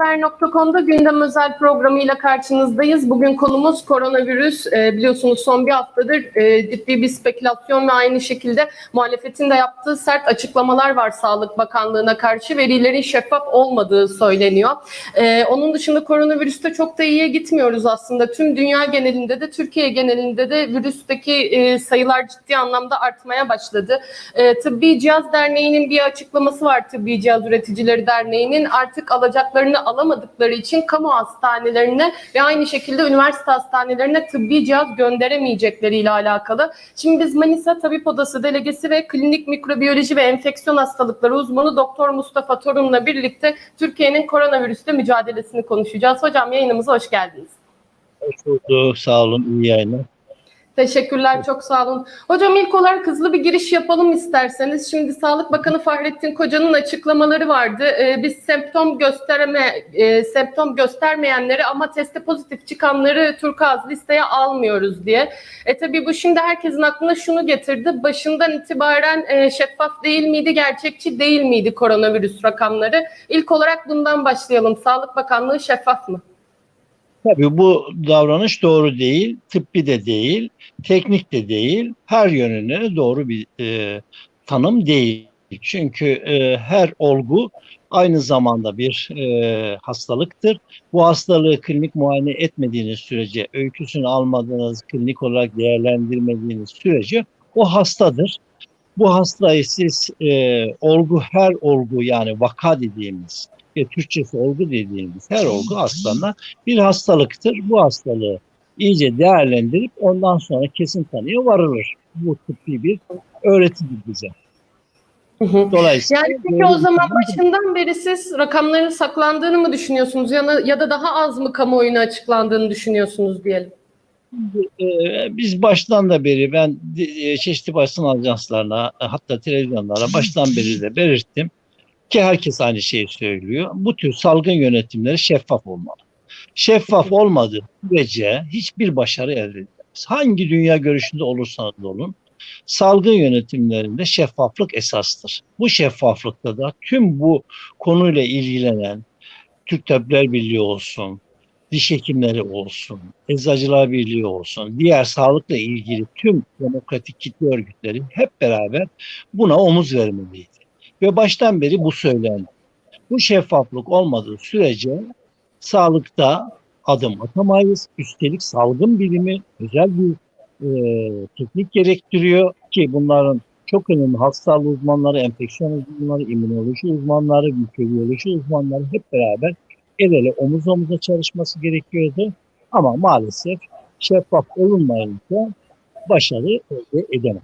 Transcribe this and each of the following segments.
Haber.com'da gündem özel programıyla karşınızdayız. Bugün konumuz koronavirüs. Ee, biliyorsunuz son bir haftadır e, ciddi bir spekülasyon ve aynı şekilde muhalefetin de yaptığı sert açıklamalar var Sağlık Bakanlığı'na karşı. Verilerin şeffaf olmadığı söyleniyor. Ee, onun dışında koronavirüste çok da iyiye gitmiyoruz aslında. Tüm dünya genelinde de Türkiye genelinde de virüsteki e, sayılar ciddi anlamda artmaya başladı. E, Tıbbi Cihaz Derneği'nin bir açıklaması var Tıbbi Cihaz Üreticileri Derneği'nin artık alacaklarını alamadıkları için kamu hastanelerine ve aynı şekilde üniversite hastanelerine tıbbi cihaz gönderemeyecekleriyle alakalı. Şimdi biz Manisa Tabip Odası Delegesi ve Klinik Mikrobiyoloji ve Enfeksiyon Hastalıkları uzmanı Doktor Mustafa Torun'la birlikte Türkiye'nin koronavirüsle mücadelesini konuşacağız. Hocam yayınımıza hoş geldiniz. Hoş bulduk. Sağ olun. İyi yayınlar. Teşekkürler, çok sağ olun. Hocam ilk olarak hızlı bir giriş yapalım isterseniz. Şimdi Sağlık Bakanı Fahrettin Koca'nın açıklamaları vardı. Ee, biz semptom göstereme, e, semptom göstermeyenleri ama teste pozitif çıkanları turkuaz listeye almıyoruz diye. E tabii bu şimdi herkesin aklına şunu getirdi. Başından itibaren e, şeffaf değil miydi, gerçekçi değil miydi koronavirüs rakamları? İlk olarak bundan başlayalım. Sağlık Bakanlığı şeffaf mı? Tabii bu davranış doğru değil, tıbbi de değil, teknik de değil, her yönüne doğru bir e, tanım değil. Çünkü e, her olgu aynı zamanda bir e, hastalıktır. Bu hastalığı klinik muayene etmediğiniz sürece, öyküsünü almadığınız, klinik olarak değerlendirmediğiniz sürece o hastadır. Bu hastayı siz e, olgu her olgu yani vaka dediğimiz ve Türkçesi olgu dediğimiz her olgu aslında bir hastalıktır. Bu hastalığı iyice değerlendirip ondan sonra kesin tanıya varılır. Bu tıbbi bir öğretidir bize. Dolayısıyla Yani peki o zaman başından beri siz rakamların saklandığını mı düşünüyorsunuz ya da, ya da daha az mı kamuoyuna açıklandığını düşünüyorsunuz diyelim? e, biz baştan da beri ben e, çeşitli basın ajanslarına hatta televizyonlara baştan beri de belirttim ki herkes aynı şeyi söylüyor. Bu tür salgın yönetimleri şeffaf olmalı. Şeffaf olmadığı sürece hiçbir başarı elde edilmez. Hangi dünya görüşünde olursanız olun salgın yönetimlerinde şeffaflık esastır. Bu şeffaflıkta da tüm bu konuyla ilgilenen Türk Tabipler Birliği olsun, diş hekimleri olsun, eczacılar birliği olsun, diğer sağlıkla ilgili tüm demokratik kitle örgütleri hep beraber buna omuz vermeliydi. Ve baştan beri bu söylendi. Bu şeffaflık olmadığı sürece sağlıkta adım atamayız. Üstelik salgın bilimi özel bir e, teknik gerektiriyor ki bunların çok önemli hastalığı uzmanları, enfeksiyon uzmanları, immünoloji uzmanları, mikrobiyoloji uzmanları hep beraber el ele omuz omuza çalışması gerekiyordu. Ama maalesef şeffaf olunmayınca başarı elde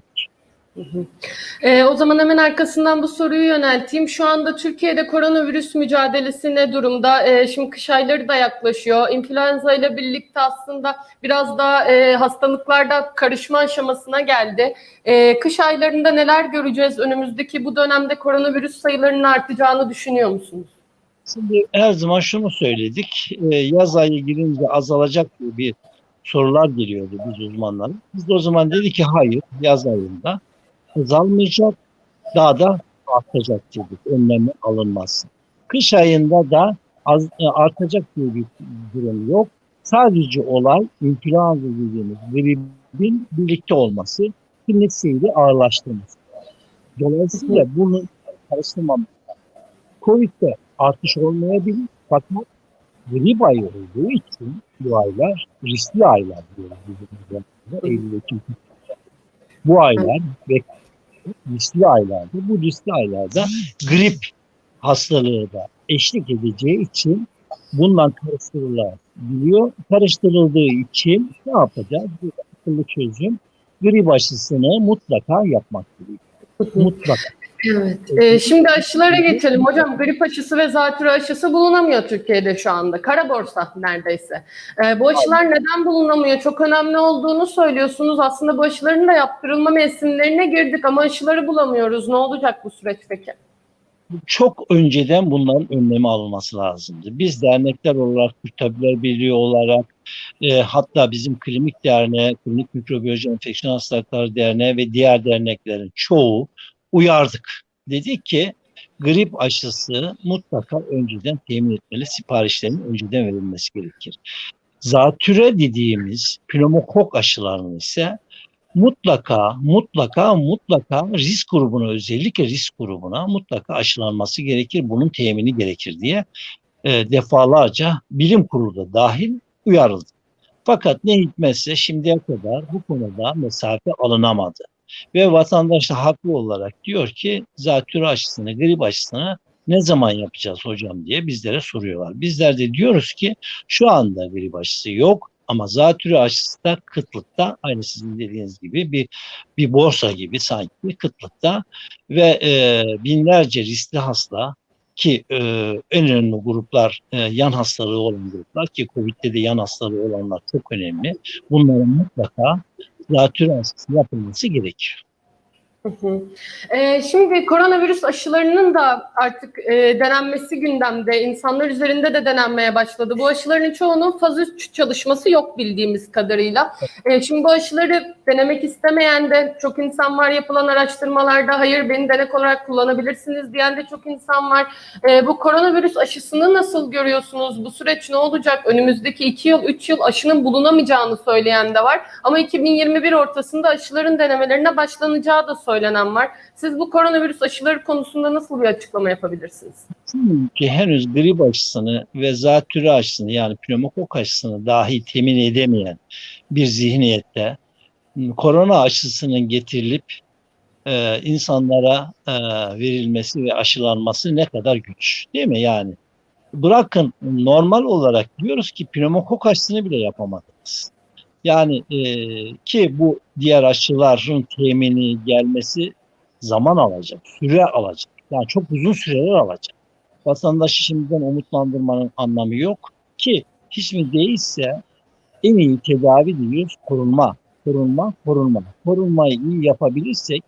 Ee, o zaman hemen arkasından bu soruyu yönelteyim. Şu anda Türkiye'de koronavirüs mücadelesi ne durumda? Ee, şimdi kış ayları da yaklaşıyor. İnfluenza ile birlikte aslında biraz daha e, hastalıklarda karışma aşamasına geldi. Ee, kış aylarında neler göreceğiz? Önümüzdeki bu dönemde koronavirüs sayılarının artacağını düşünüyor musunuz? Şimdi her zaman şunu söyledik. E, yaz ayı girince azalacak diye bir sorular geliyordu biz uzmanlara. Biz de o zaman dedik ki hayır yaz ayında azalmayacak daha da artacak dedik önlemi alınmazsa. Kış ayında da az, e, artacak diye bir durum yok. Sadece olay influenza dediğimiz gripin birlikte olması, seyri ağırlaştırması. Dolayısıyla bunu karıştırmamız lazım. Covid'de artış olmayabilir fakat grip ayı olduğu için bu aylar riskli aylar diyoruz Eylül, Bu aylar ve riskli aylarda, bu riskli aylarda grip hastalığı da eşlik edeceği için bundan karıştırılabiliyor. Karıştırıldığı için ne yapacağız? Bu akıllı çözüm grip aşısını mutlaka yapmak gerekiyor. mutlaka. Evet. Ee, şimdi aşılara geçelim. Hocam grip aşısı ve zatürre aşısı bulunamıyor Türkiye'de şu anda. Kara borsa neredeyse. Ee, bu aşılar neden bulunamıyor? Çok önemli olduğunu söylüyorsunuz. Aslında bu aşıların da yaptırılma mevsimlerine girdik ama aşıları bulamıyoruz. Ne olacak bu süreç peki? Çok önceden bunların önlemi alınması lazımdı. Biz dernekler olarak, Türk Tabipler Birliği olarak, e, hatta bizim klinik derneği, klinik mikrobiyoloji enfeksiyon hastalıkları derneği ve diğer derneklerin çoğu uyardık. Dedik ki grip aşısı mutlaka önceden temin etmeli. Siparişlerin önceden verilmesi gerekir. Zatüre dediğimiz pneumokok aşılarının ise mutlaka mutlaka mutlaka risk grubuna özellikle risk grubuna mutlaka aşılanması gerekir. Bunun temini gerekir diye e, defalarca bilim kurulu da dahil uyarıldı. Fakat ne hikmetse şimdiye kadar bu konuda mesafe alınamadı. Ve vatandaş da haklı olarak diyor ki zatürre aşısını, grip aşısını ne zaman yapacağız hocam diye bizlere soruyorlar. Bizler de diyoruz ki şu anda grip aşısı yok ama zatürre aşısı da kıtlıkta aynı sizin dediğiniz gibi bir bir borsa gibi sanki kıtlıkta ve e, binlerce riskli hasta ki e, en önemli gruplar e, yan hastalığı olan gruplar ki Covid'de de yan hastalığı olanlar çok önemli. Bunların mutlaka zatürre yapılması gerekiyor. Ee, şimdi koronavirüs aşılarının da artık e, denenmesi gündemde. İnsanlar üzerinde de denenmeye başladı. Bu aşıların çoğunun faz 3 çalışması yok bildiğimiz kadarıyla. Ee, şimdi bu aşıları denemek istemeyen de çok insan var. Yapılan araştırmalarda hayır beni denek olarak kullanabilirsiniz diyen de çok insan var. Ee, bu koronavirüs aşısını nasıl görüyorsunuz? Bu süreç ne olacak? Önümüzdeki 2 yıl, 3 yıl aşının bulunamayacağını söyleyen de var. Ama 2021 ortasında aşıların denemelerine başlanacağı da söylenen var. Siz bu koronavirüs aşıları konusunda nasıl bir açıklama yapabilirsiniz? Çünkü henüz grip aşısını ve zatürre aşısını yani pneumokok aşısını dahi temin edemeyen bir zihniyette korona aşısının getirilip e, insanlara e, verilmesi ve aşılanması ne kadar güç değil mi yani? Bırakın normal olarak diyoruz ki pneumokok aşısını bile yapamadınız. Yani e, ki bu diğer aşıların temini gelmesi zaman alacak, süre alacak. Yani çok uzun süreler alacak. Vatandaşı şimdiden umutlandırmanın anlamı yok ki hiç mi değilse en iyi tedavi diyoruz korunma, korunma, korunma. Korunmayı iyi yapabilirsek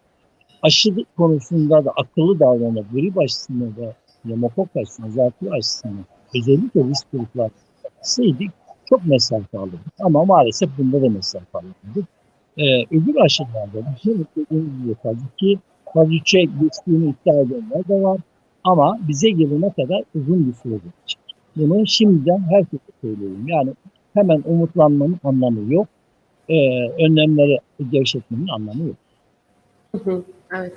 aşı konusunda da akıllı davranıp grip aşısında da pneumokok aşısında, zatürre aşısında özellikle risk gruplar saydık çok mesafe alındı. Ama maalesef bunda da mesafe alındı. Ee, öbür aşılarda da şimdi dediğimiz gibi tabii ki faz 3'e geçtiğini iddia edenler de var. Ama bize gelene kadar uzun bir süre geçecek. Bunu şimdiden herkese söylüyorum. Yani hemen umutlanmanın anlamı yok. Ee, önlemleri gevşetmenin anlamı yok. Evet.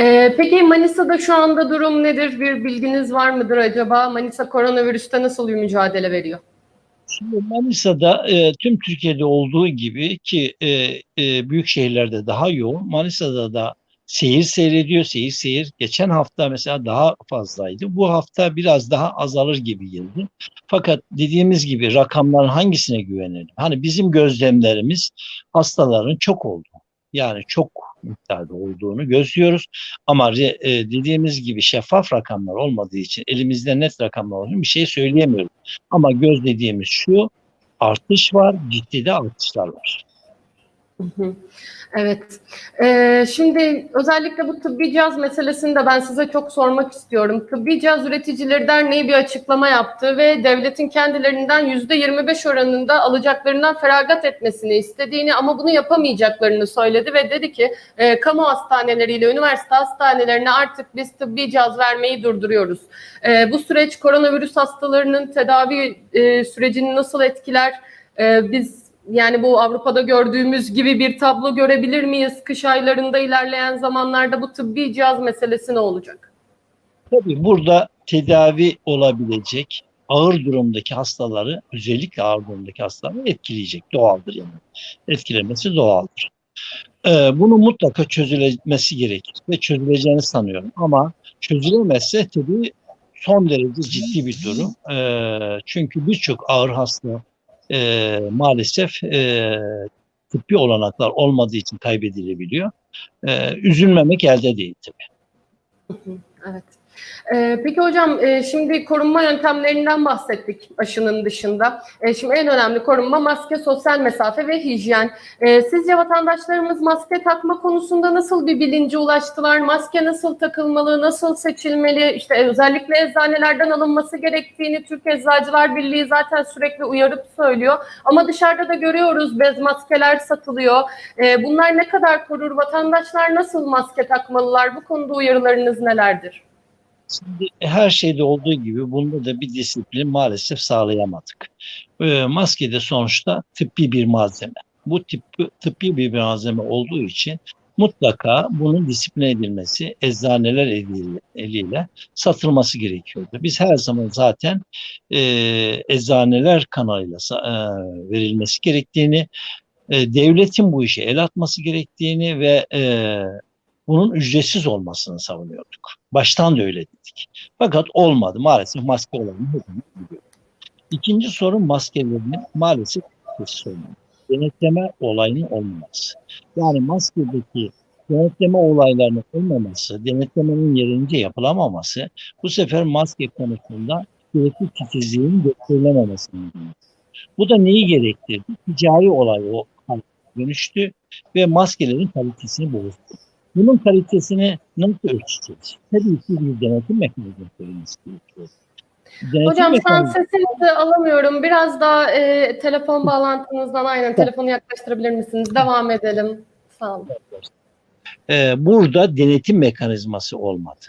Ee, peki Manisa'da şu anda durum nedir? Bir bilginiz var mıdır acaba? Manisa koronavirüste nasıl bir mücadele veriyor? Şimdi Manisa'da e, tüm Türkiye'de olduğu gibi ki e, e, büyük şehirlerde daha yoğun. Manisa'da da seyir seyrediyor. Seyir seyir. Geçen hafta mesela daha fazlaydı. Bu hafta biraz daha azalır gibi geldi. Fakat dediğimiz gibi rakamların hangisine güvenelim? Hani bizim gözlemlerimiz hastaların çok olduğu. Yani çok miktarda olduğunu gözlüyoruz. Ama e, dediğimiz gibi şeffaf rakamlar olmadığı için elimizde net rakamlar olduğu bir şey söyleyemiyoruz. Ama gözlediğimiz şu artış var, ciddi de artışlar var. Evet. Ee, şimdi özellikle bu tıbbi cihaz meselesini de ben size çok sormak istiyorum. Tıbbi Cihaz Üreticileri Derneği bir açıklama yaptı ve devletin kendilerinden %25 oranında alacaklarından feragat etmesini istediğini ama bunu yapamayacaklarını söyledi ve dedi ki e, kamu hastaneleriyle üniversite hastanelerine artık biz tıbbi cihaz vermeyi durduruyoruz. E, bu süreç koronavirüs hastalarının tedavi e, sürecini nasıl etkiler? E, biz yani bu Avrupa'da gördüğümüz gibi bir tablo görebilir miyiz? Kış aylarında ilerleyen zamanlarda bu tıbbi cihaz meselesi ne olacak? Tabii burada tedavi olabilecek ağır durumdaki hastaları özellikle ağır durumdaki hastaları etkileyecek. Doğaldır yani. Etkilemesi doğaldır. Ee, bunu mutlaka çözülmesi gerekir ve çözüleceğini sanıyorum. Ama çözülemezse tabii son derece ciddi bir durum. Ee, çünkü birçok ağır hasta e, maalesef e, tıbbi olanaklar olmadığı için kaybedilebiliyor. E, üzülmemek elde değil tabii. Evet. Ee, peki hocam e, şimdi korunma yöntemlerinden bahsettik aşının dışında. E, şimdi en önemli korunma maske, sosyal mesafe ve hijyen. E, sizce vatandaşlarımız maske takma konusunda nasıl bir bilince ulaştılar? Maske nasıl takılmalı, nasıl seçilmeli? İşte özellikle eczanelerden alınması gerektiğini Türk Eczacılar Birliği zaten sürekli uyarıp söylüyor. Ama dışarıda da görüyoruz bez maskeler satılıyor. E, bunlar ne kadar korur? Vatandaşlar nasıl maske takmalılar? Bu konuda uyarılarınız nelerdir? Şimdi her şeyde olduğu gibi bunda da bir disiplin maalesef sağlayamadık. Ee, maske de sonuçta tıbbi bir malzeme. Bu tıbbi, tıbbi bir malzeme olduğu için mutlaka bunun disipline edilmesi eczaneler eliyle, satılması gerekiyordu. Biz her zaman zaten e, eczaneler kanalıyla e, verilmesi gerektiğini, e, devletin bu işe el atması gerektiğini ve e, bunun ücretsiz olmasını savunuyorduk. Baştan da öyle dedik. Fakat olmadı. Maalesef maske biliyoruz. İkinci sorun maskelerin maalesef ücretsiz olmaması. Denetleme olayının olmaması. Yani maskedeki denetleme olaylarının olmaması, denetlemenin yerince yapılamaması bu sefer maske konusunda gerekli titizliğin gösterilememesi. Bu da neyi gerektirdi? Ticari olay o dönüştü ve maskelerin kalitesini bozdu. Bunun kalitesini nasıl ölçeceğiz? Tabii ki bir denetim mekanizması gerekiyor. Denetim Hocam mekanizması- sesinizi alamıyorum. Biraz daha e, telefon bağlantınızdan aynen telefonu yaklaştırabilir misiniz? Devam edelim. Sağ olun. Ee, burada denetim mekanizması olmadı.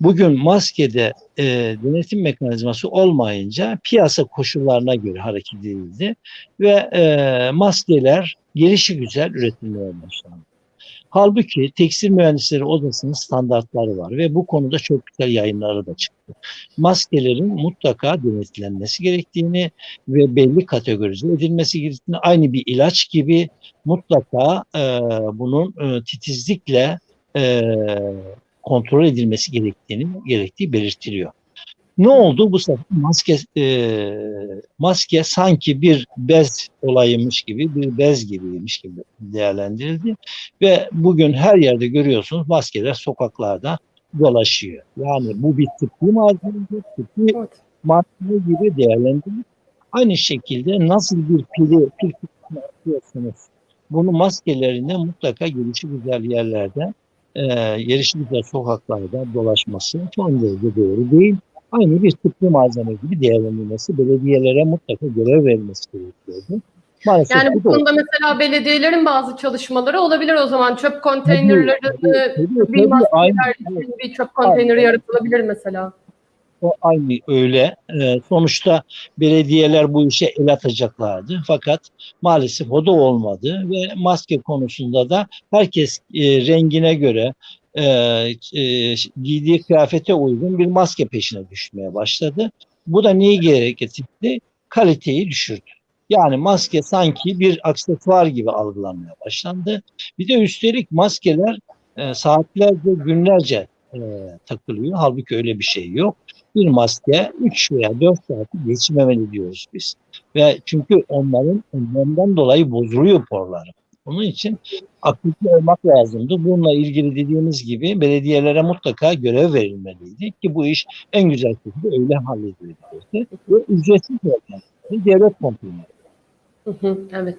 Bugün maskede e, denetim mekanizması olmayınca piyasa koşullarına göre hareket edildi ve e, maskeler gelişi güzel üretilmeye başlandı. Halbuki Tekstil Mühendisleri Odası'nın standartları var ve bu konuda çok güzel yayınları da çıktı. Maskelerin mutlaka denetlenmesi gerektiğini ve belli kategorize edilmesi gerektiğini aynı bir ilaç gibi mutlaka e, bunun e, titizlikle e, kontrol edilmesi gerektiğini gerektiği belirtiliyor. Ne oldu? Bu sefer maske e, maske sanki bir bez olayıymış gibi bir bez gibiymiş gibi değerlendirildi. Ve bugün her yerde görüyorsunuz maskeler sokaklarda dolaşıyor. Yani bu bir tıbbi malzeme, tıbbi madde gibi değerlendirilip aynı şekilde nasıl bir pili pil atıyorsunuz bunu maskelerine mutlaka gelişi güzel yerlerde e, gelişi güzel sokaklarda dolaşması son derece doğru değil. Aynı bir tıbbi malzeme gibi değerlendirilmesi, belediyelere mutlaka görev verilmesi gerekiyordu. Maalesef Yani bu bu da konuda mesela belediyelerin bazı çalışmaları olabilir o zaman. Çöp konteynerlerini Tabii, tabii, bir aynı. maskeler için bir çöp konteyneri yaratılabilir mesela. O aynı öyle. Ee, sonuçta belediyeler bu işe el atacaklardı. Fakat maalesef o da olmadı ve maske konusunda da herkes e, rengine göre e, e, giydiği kıyafete uygun bir maske peşine düşmeye başladı. Bu da neyi gerektirdi? Kaliteyi düşürdü. Yani maske sanki bir aksesuar gibi algılanmaya başlandı. Bir de üstelik maskeler e, saatlerce, günlerce e, takılıyor. Halbuki öyle bir şey yok bir maske 3 veya 4 saati geçmemeli diyoruz biz. Ve çünkü onların onlardan dolayı bozuluyor porları. Onun için akıllı olmak lazımdı. Bununla ilgili dediğimiz gibi belediyelere mutlaka görev verilmeliydi ki bu iş en güzel şekilde öyle halledilirdi. Ve ücretsiz olmalı. Devlet kontrolü. Evet.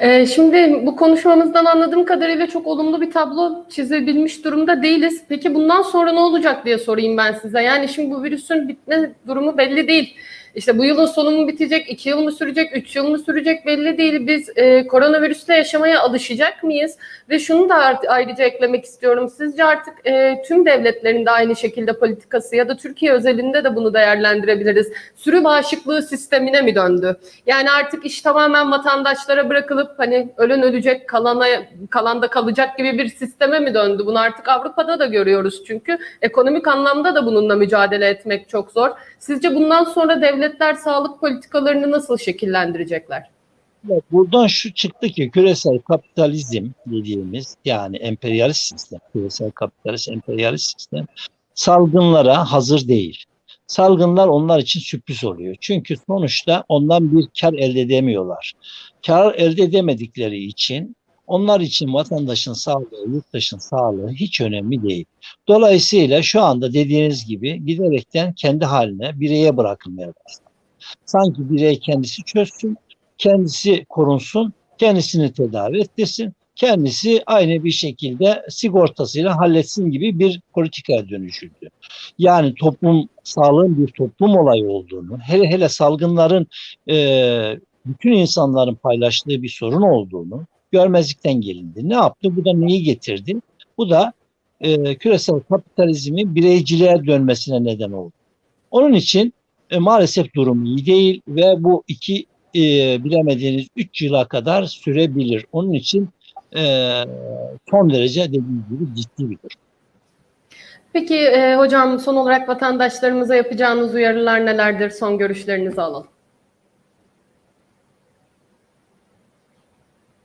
Ee, şimdi bu konuşmamızdan anladığım kadarıyla çok olumlu bir tablo çizebilmiş durumda değiliz. Peki bundan sonra ne olacak diye sorayım ben size. Yani şimdi bu virüsün bitme durumu belli değil. İşte bu yılın sonu mu bitecek, iki yıl mı sürecek, üç yıl mı sürecek belli değil. Biz e, koronavirüsle yaşamaya alışacak mıyız? Ve şunu da ayrıca eklemek istiyorum. Sizce artık e, tüm devletlerin de aynı şekilde politikası ya da Türkiye özelinde de bunu değerlendirebiliriz. Sürü bağışıklığı sistemine mi döndü? Yani artık iş tamamen vatandaşlara bırakılıp hani ölen ölecek, kalana kalanda kalacak gibi bir sisteme mi döndü? Bunu artık Avrupa'da da görüyoruz çünkü ekonomik anlamda da bununla mücadele etmek çok zor. Sizce bundan sonra devletler sağlık politikalarını nasıl şekillendirecekler? Buradan şu çıktı ki küresel kapitalizm dediğimiz yani emperyalist sistem, küresel kapitalist emperyalist sistem salgınlara hazır değil. Salgınlar onlar için sürpriz oluyor. Çünkü sonuçta ondan bir kar elde edemiyorlar. Kar elde edemedikleri için onlar için vatandaşın sağlığı, yurttaşın sağlığı hiç önemli değil. Dolayısıyla şu anda dediğiniz gibi giderekten kendi haline bireye bırakılmaya başladı. Sanki birey kendisi çözsün, kendisi korunsun, kendisini tedavi ettirsin, kendisi aynı bir şekilde sigortasıyla halletsin gibi bir politikaya dönüşüldü. Yani toplum sağlığın bir toplum olayı olduğunu, hele hele salgınların e, bütün insanların paylaştığı bir sorun olduğunu görmezlikten gelindi. Ne yaptı? Bu da neyi getirdi? Bu da e, küresel kapitalizmin bireyciliğe dönmesine neden oldu. Onun için e, maalesef durum iyi değil ve bu iki e, bilemediğiniz üç yıla kadar sürebilir. Onun için e, son derece dediğim gibi ciddi bir durum. Peki e, hocam son olarak vatandaşlarımıza yapacağınız uyarılar nelerdir? Son görüşlerinizi alalım.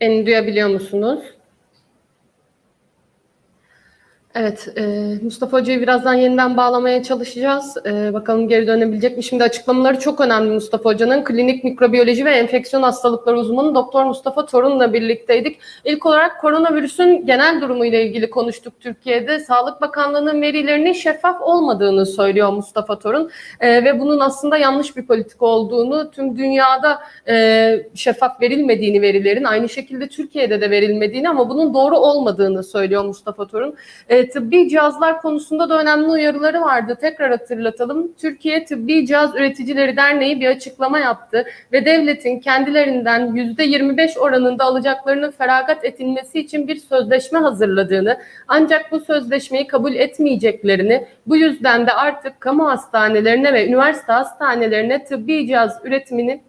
Beni duyabiliyor musunuz? Evet, e, Mustafa Hoca'yı birazdan yeniden bağlamaya çalışacağız. E, bakalım geri dönebilecek mi? Şimdi açıklamaları çok önemli Mustafa Hoca'nın. Klinik mikrobiyoloji ve enfeksiyon hastalıkları uzmanı Doktor Mustafa Torun'la birlikteydik. İlk olarak koronavirüsün genel durumu ile ilgili konuştuk Türkiye'de. Sağlık Bakanlığı'nın verilerinin şeffaf olmadığını söylüyor Mustafa Torun. E, ve bunun aslında yanlış bir politika olduğunu, tüm dünyada e, şeffaf verilmediğini verilerin, aynı şekilde Türkiye'de de verilmediğini ama bunun doğru olmadığını söylüyor Mustafa Torun. E, tıbbi cihazlar konusunda da önemli uyarıları vardı. Tekrar hatırlatalım. Türkiye Tıbbi Cihaz Üreticileri Derneği bir açıklama yaptı ve devletin kendilerinden %25 oranında alacaklarının feragat edilmesi için bir sözleşme hazırladığını ancak bu sözleşmeyi kabul etmeyeceklerini bu yüzden de artık kamu hastanelerine ve üniversite hastanelerine tıbbi cihaz üretimini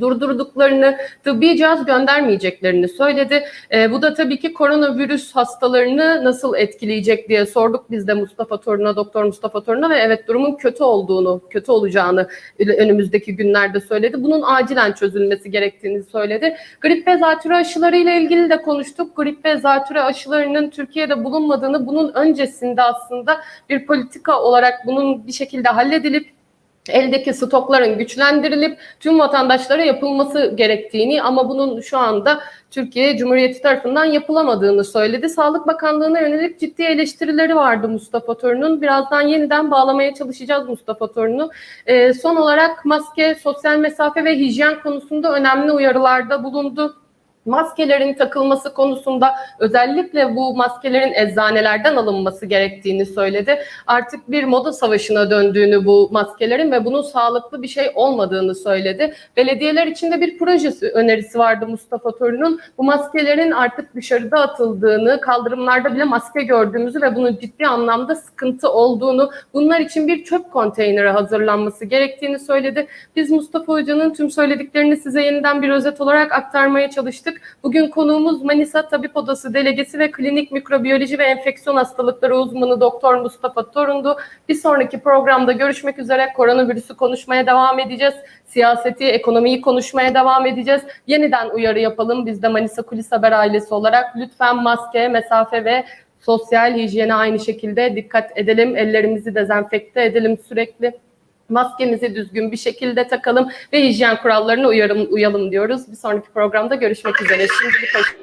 durdurduklarını, tıbbi cihaz göndermeyeceklerini söyledi. E, bu da tabii ki koronavirüs hastalarını nasıl etkileyecek diye sorduk biz de Mustafa Torun'a, Doktor Mustafa Torun'a ve evet durumun kötü olduğunu, kötü olacağını önümüzdeki günlerde söyledi. Bunun acilen çözülmesi gerektiğini söyledi. Grip ve zatürre aşıları ile ilgili de konuştuk. Grip ve zatürre aşılarının Türkiye'de bulunmadığını, bunun öncesinde aslında bir politika olarak bunun bir şekilde halledilip eldeki stokların güçlendirilip tüm vatandaşlara yapılması gerektiğini ama bunun şu anda Türkiye Cumhuriyeti tarafından yapılamadığını söyledi. Sağlık Bakanlığı'na yönelik ciddi eleştirileri vardı Mustafa Torun'un. Birazdan yeniden bağlamaya çalışacağız Mustafa Torun'u. Ee, son olarak maske, sosyal mesafe ve hijyen konusunda önemli uyarılarda bulundu maskelerin takılması konusunda özellikle bu maskelerin eczanelerden alınması gerektiğini söyledi. Artık bir moda savaşına döndüğünü bu maskelerin ve bunun sağlıklı bir şey olmadığını söyledi. Belediyeler içinde bir projesi önerisi vardı Mustafa Torun'un. Bu maskelerin artık dışarıda atıldığını, kaldırımlarda bile maske gördüğümüzü ve bunun ciddi anlamda sıkıntı olduğunu, bunlar için bir çöp konteyneri hazırlanması gerektiğini söyledi. Biz Mustafa Hoca'nın tüm söylediklerini size yeniden bir özet olarak aktarmaya çalıştık. Bugün konuğumuz Manisa Tabip Odası Delegesi ve Klinik Mikrobiyoloji ve Enfeksiyon Hastalıkları uzmanı Doktor Mustafa Torun'du. Bir sonraki programda görüşmek üzere. Koronavirüsü konuşmaya devam edeceğiz. Siyaseti, ekonomiyi konuşmaya devam edeceğiz. Yeniden uyarı yapalım. Biz de Manisa Kulis Haber ailesi olarak lütfen maske, mesafe ve sosyal hijyene aynı şekilde dikkat edelim. Ellerimizi dezenfekte edelim sürekli maskemizi düzgün bir şekilde takalım ve hijyen kurallarına uyarım, uyalım diyoruz. Bir sonraki programda görüşmek üzere. Şimdilik hoşçakalın.